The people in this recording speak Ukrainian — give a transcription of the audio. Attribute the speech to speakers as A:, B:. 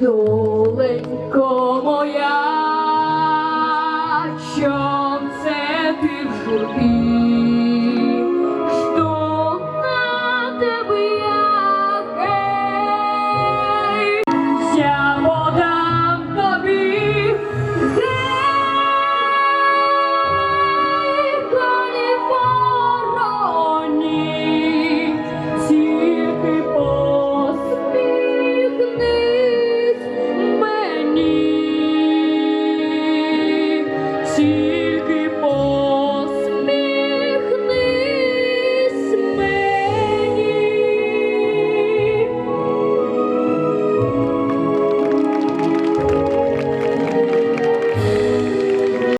A: Доленько моя, чом це ти в журбі, що на тебе